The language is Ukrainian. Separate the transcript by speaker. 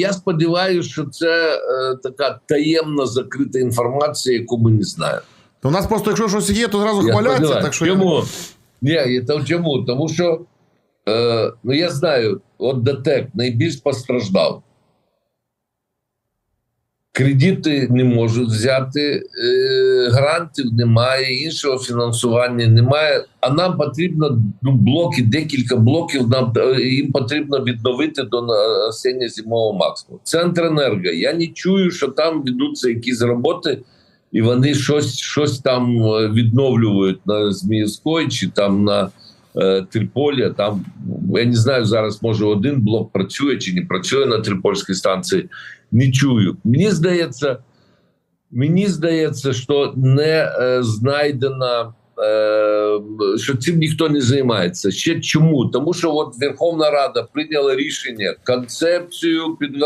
Speaker 1: Я сподіваюся, що це е, така таємна закрита інформація, яку ми не знаємо.
Speaker 2: То у нас просто, якщо щось є, то зразу
Speaker 1: Я
Speaker 2: хваляться. Так що я-
Speaker 1: Ні, то чому? Тому що е, ну я знаю, от ДТЕК найбільш постраждав. Кредити не можуть взяти, е, грантів немає, іншого фінансування немає. А нам потрібно ну, блоки, декілька блоків. Нам е, їм потрібно відновити до осінньо зимового максимуму. Центренерго. Я не чую, що там ведуться якісь роботи, і вони щось, щось там е, відновлюють на Зміївської чи там на Триполі. Там я не знаю зараз, може один блок працює чи не працює на Трипольській станції. Не чую. Мені здається, мені здається, що не е, знайдена. е, Що цим ніхто не займається. Ще чому? Тому що от Верховна Рада прийняла рішення концепцію підготовки